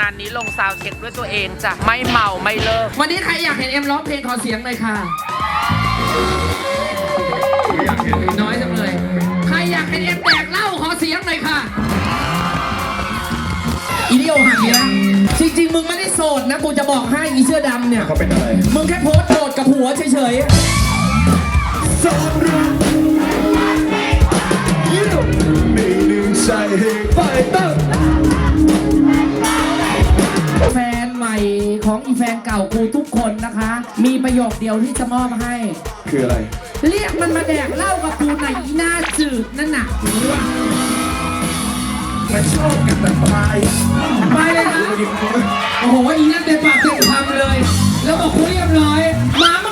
งานนี้ลงซาวด์เช็คด้วยตัวเองจ้ะไม่เมาไม่เลิก วันนี้ใครอยากเห็นเอ็มร้องเพลงขอเสียงหน่อยค่ะน้อยจังเลย ใครอยากเห็นเอ็มแดกเหล้าขอเสียงหน่อยค่ะ อีเดียวหักเนี้ยจริงๆ มึงไม่ได้โสดนะ กูจะบอกให้อีเสื้อดำเนี่ย เขาเป็นอะไร มึงแค่โพสต์โดดกับหัวเฉยสองรุ่นยิ้วมีหนึ่งใจให้ไฟเตอ ของอีแฟนเก่ากูทุกคนนะคะ มีประโยคเดียวที่จะมอบให้ คืออะไร เรียกมันมาแดกเหล้ากับกูหน่อยอีหน้าจืดนั่นน่ะมันชอบกันแต่ปลายไปเลยนะ โอ้โหอีนั่นเต็มปากเต็มคำเลย แล้วบอกคุยเรียบร้อยหมา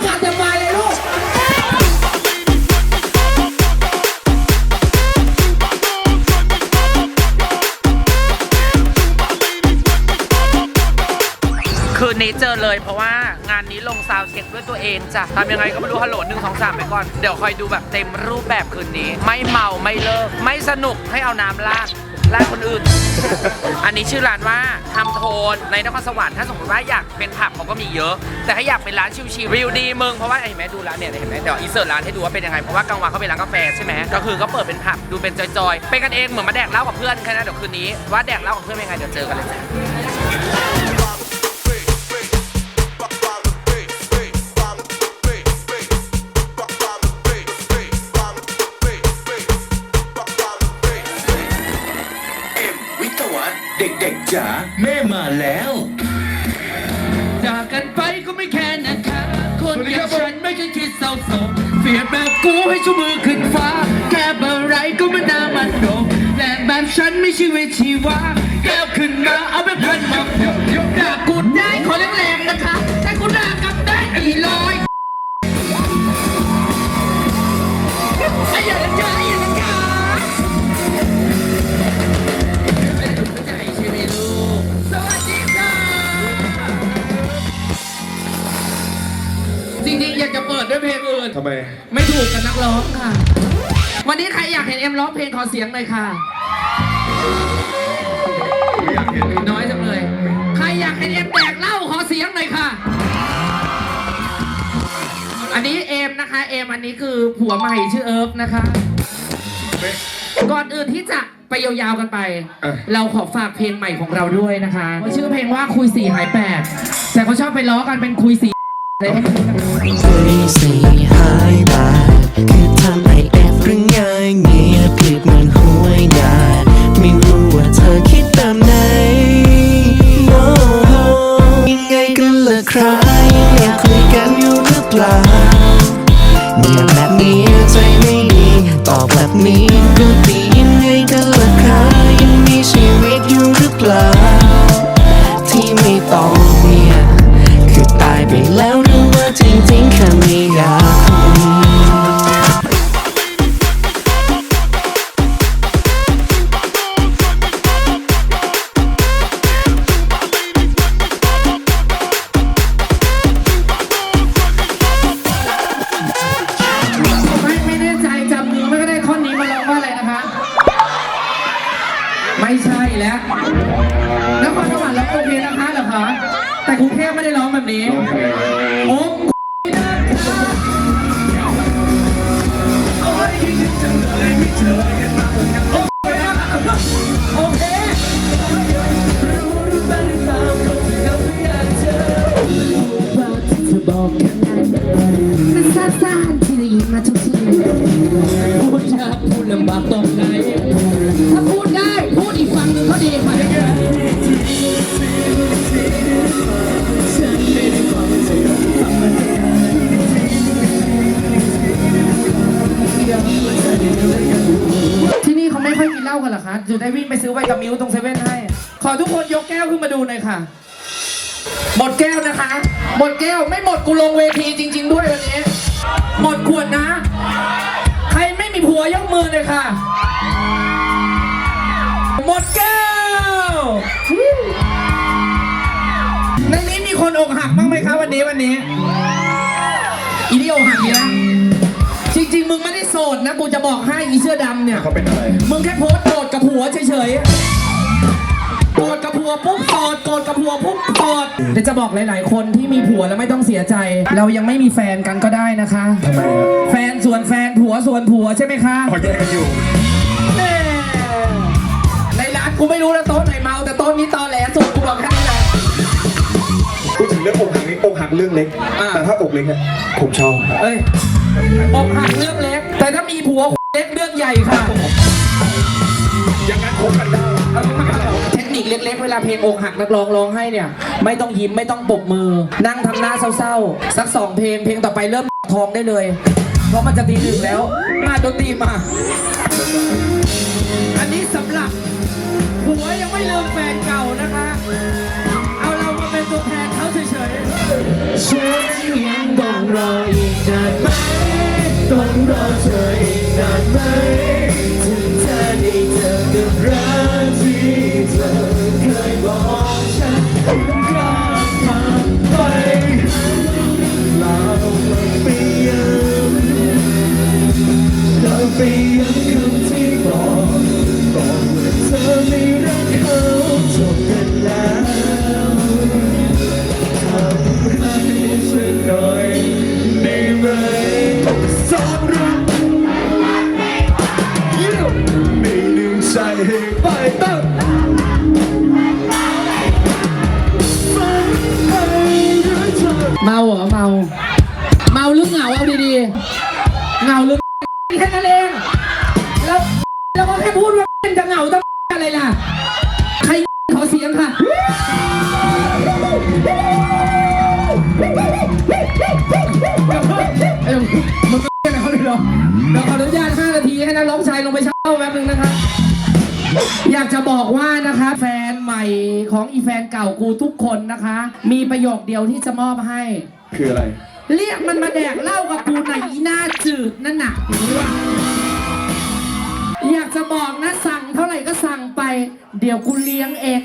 เลยเพราะว่างานนี้ลงซาวเช็คด้วยตัวเองจ้ะทำยังไงก็ไม่รู้ฮัลโหลหนึ่งสองสามไปก่อน เดี๋ยวคอยดูแบบเต็มรูปแบบคืนนี้ ไม่เมาไม่เลิก ไม่สนุกให้เอาน้ำลาดลาดคนอื่น อันนี้ชื่อร้านว่าทำโทนในนครสวรรค์ถ้าสมมติว่าอยากเป็นผับเขาก็มีเยอะ แต่ถ้าอยากเป็นร้านชิวๆวิวดีมึงเพราะว่าเห็นไหมดูร้านเนี่ยเห็นไหมเดี๋ยวอีเสิร์ตร้านให้ดูว่าเป็นยังไงเพราะว่ากลางวันเขาเป็นร้านกาแฟใช่ไหมก็คือก็เปิดเป็นผับดูเป็นจอยๆเป็นกันเองเหมือนมาแดกเหล้ากับเพื่อนแค่นั้นเดี๋ยวคืนนี้ว่าแดกเหล้ากับเพื่อนเป็นยังไงเดี๋ยวเจอกันเลยจ้ะ เด็กๆจ๋าแม่มาแล้ว จากกันไปก็ไม่แค่นะคะคนอย่างฉันไม่เคยคิดเศร้าโศกเฟียดแบบกูให้ชูมือขึ้นฟ้าแค่เบอร์ไรก็ไม่น่ามันโดนแรงแบบฉันไม่ชีวิตชีวาแก้วขึ้นมาเอาไปพันมาโยกด่ากูได้ อ็มร้องเพลงขอเสียงหน่อยค่ะ อยากเห็นน้อยจังเลย ใครอยากเห็นเอ็มแดกเหล้าขอเสียงหน่อยค่ะ อันนี้เอมนะคะ เอมอันนี้คือผัวใหม่ชื่อเอิร์ฟนะคะ ก่อนอื่นที่จะไปยาวๆกันไปอะเราขอฝากเพลงใหม่ของเราด้วยนะคะชื่อเพลงว่าคุยสี่หายแปดแต่เขาชอบไปล้อกันเป็นคุยสี่เลยให้ดูกันคุย ที่ไม่ตอบเนี่ย คือตายไปแล้วหรือว่าจริงๆแค่ไม่อยากไม่ไม่แน่ใจจำนื้อไม่ก็ได้ท่อนนี้มาร้องว่าอะไรนะคะ ไม่ใช่แล้วนครสวรรค์ร้อง โอเคนะคะเหรอคะ แต่กรุงเทพไม่ได้ร้องแบบนี้ โอ้โอเค ซื้อไวตามิวตรงเซเว่นให้ ขอทุกคนยกแก้วขึ้นมาดูหน่อยค่ะ หมดแก้วนะคะ หมดแก้วไม่หมดกูลงเวทีจริง ๆ ด้วยวันนี้ หมดขวดนะ ใครไม่มีผัวยกมือเลยค่ะ หมดแก้วฮู้ในนี้มีคนอกหักบ้างไหมคะวันนี้วันนี้ อีนี่อกหักเนี้ยจริง ๆ มึงไม่ได้โสดนะกูจะบอกให้อีเสื้อดำเนี่ย เขาเป็นอะไร มึงแค่โพ ดโกรธกับผัวปุ๊บโสดเดี๋ยวจะบอกหลาย ๆ คนที่มีผัวแล้วไม่ต้องเสียใจ เรายังไม่มีแฟนกันก็ได้นะคะ ทำไมแฟนส่วนแฟนผัวส่วนผัวใช่ไหมคะ พอแยกกันอยู่แม่ในร้านกูไม่รู้แล้วโต๊ะไหนเมา แต่โต๊ะนี้ตอแหลสุดกูบอกแค่นี้แหละ พูดถึงเรื่องอกหักนี่อกหักเรื่องเล็ก อ่า แต่ถ้าอกเล็กเนี่ยผมชอบเอ้ยอกหักเรื่องเล็ก แต่ถ้ามีผัวเล็กเรื่องใหญ่ค่ะ อย่างนั้นคบกันได้เทคนิคเล็กๆ เวลาเพลงอกหักนักร้องร้องให้เนี่ย ไม่ต้องยิ้มไม่ต้องปรบมือ นั่งทำหน้าเศร้าๆ สักสองเพลงเพลงต่อไปเริ่มทองได้เลย เพราะมันจะตีหนึ่งแล้ว มาดนตรีมา อันนี้สำหรับผัวยังไม่ลืมแฟนเก่านะคะ เอาเรามาเป็นตัวแทนเขาเฉยๆฉันยังต้องรออีกนานไหมต้องรอเธออีกนานไหม Oh, เมาเหรอเมา เมาหรือเหงาเอาดีๆเหงาหรือแค่นั้นเองแล้วแล้วก็แค่พูดว่าจะเหงาต้องอะไรล่ะ ใครขอเสียงค่ะเอ้ยมึงก็เรียกอะไรเขาเลยเหรอเดี๋ยวขออนุญาต5นาทีให้นักร้องชายลงไปเช่าแป๊บนึงนะครับ อยากจะบอกว่านะคะ แฟนใหม่ของอีแฟนเก่ากูทุกคนนะคะ มีประโยคเดียวที่จะมอบให้ คืออะไร เรียกมันมาแดกเหล้ากับกูหน่อยอีหน้าจืดนั่นน่ะ อยากจะบอกนะสั่งเท่าไหร่ก็สั่งไป เดี๋ยวกูเลี้ยงเอง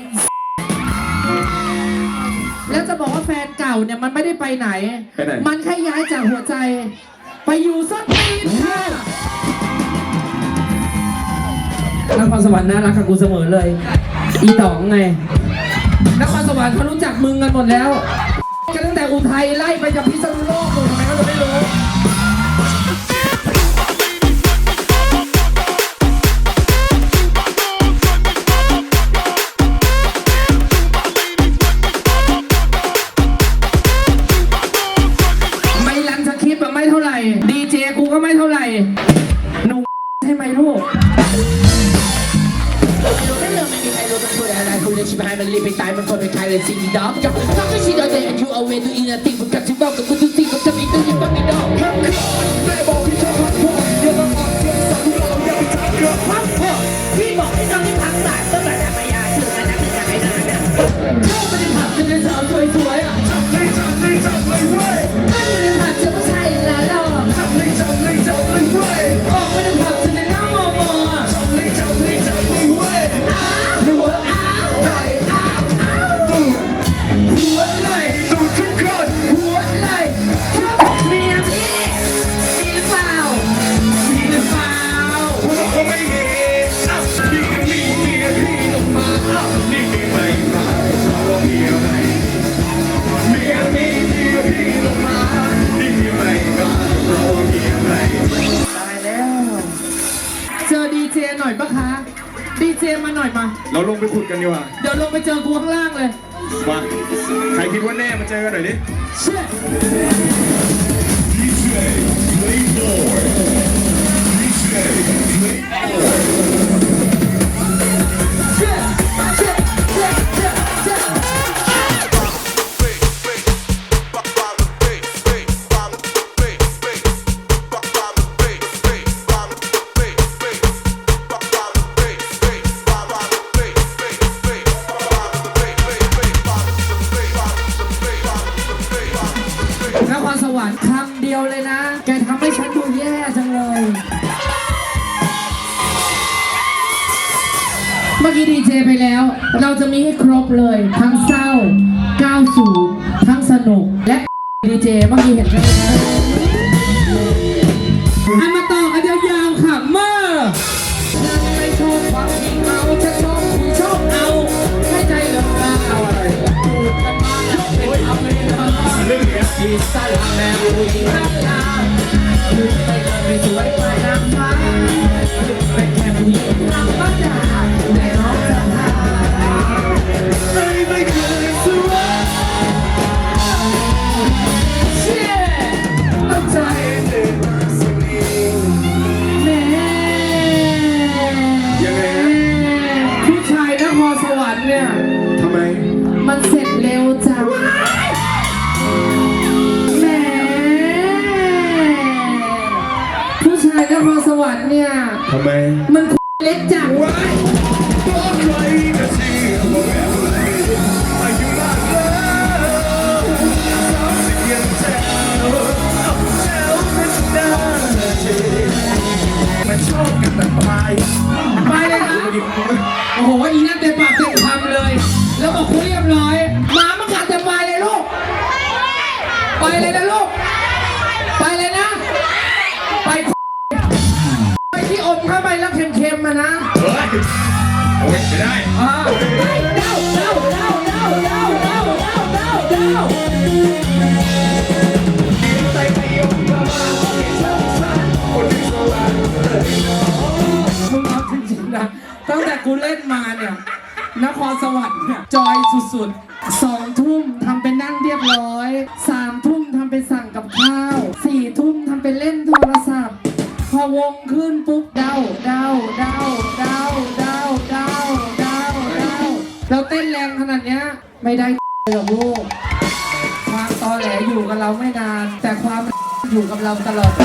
แล้วจะบอกว่าแฟนเก่าเนี่ยมันไม่ได้ไปไหน ไปไหน มันแค่ย้ายจากหัวใจ ไปอยู่ส้นตีนค่ะ นครสวรรค์น่ารักกับกูเสมอเลย อีต๋องไง นครสวรรค์เขารู้จักมึงกันหมดแล้วกันตั้งแต่อุทัยไล่ไปจากพิษณุโลกเลย อดีเจหน่อยปะคะ ดีเจมาหน่อยมา เราลงไปขุดกันดีกว่าเดี๋ยวลงไปเจอกูข้างล่างเลยมาใครคิดว่าแน่มาเจอกันหน่อยดิเชื่อเเราจะมีให้ครบเลยทั้งเศร้าก้าวสูงทั้งสนุกและดีเจเมื่อกี้เห็นไหมครับอัมาต่อกันยาวๆค่ะเมื่อไม่ชอบฟังที่เขาฉันชอบที่ชอบเอาให้ใจเลิลาออะไรนมแล้วกาเงอีสางแนว ทำไมมันเล็กจังวไปเลยนะโอ้โหอีนั่นเต็มปาก อยสุดๆสองทุ่มทำเป็นนั่งเรียบร้อยสามทุ่มทำเป็นสั่งกับข้าวสี่ทุ่มทำเป็นเล่นโทรศัพท์ พอวงขึ้นปุ๊บเดาเดาเดาเดาเดาเดาเดาเดาเราเต้นแรงขนาดเนี้ยไม่ได้เลยลูกความตอแหลอยู่กับเราไม่นาน แต่ความอยู่กับเราตลอดไป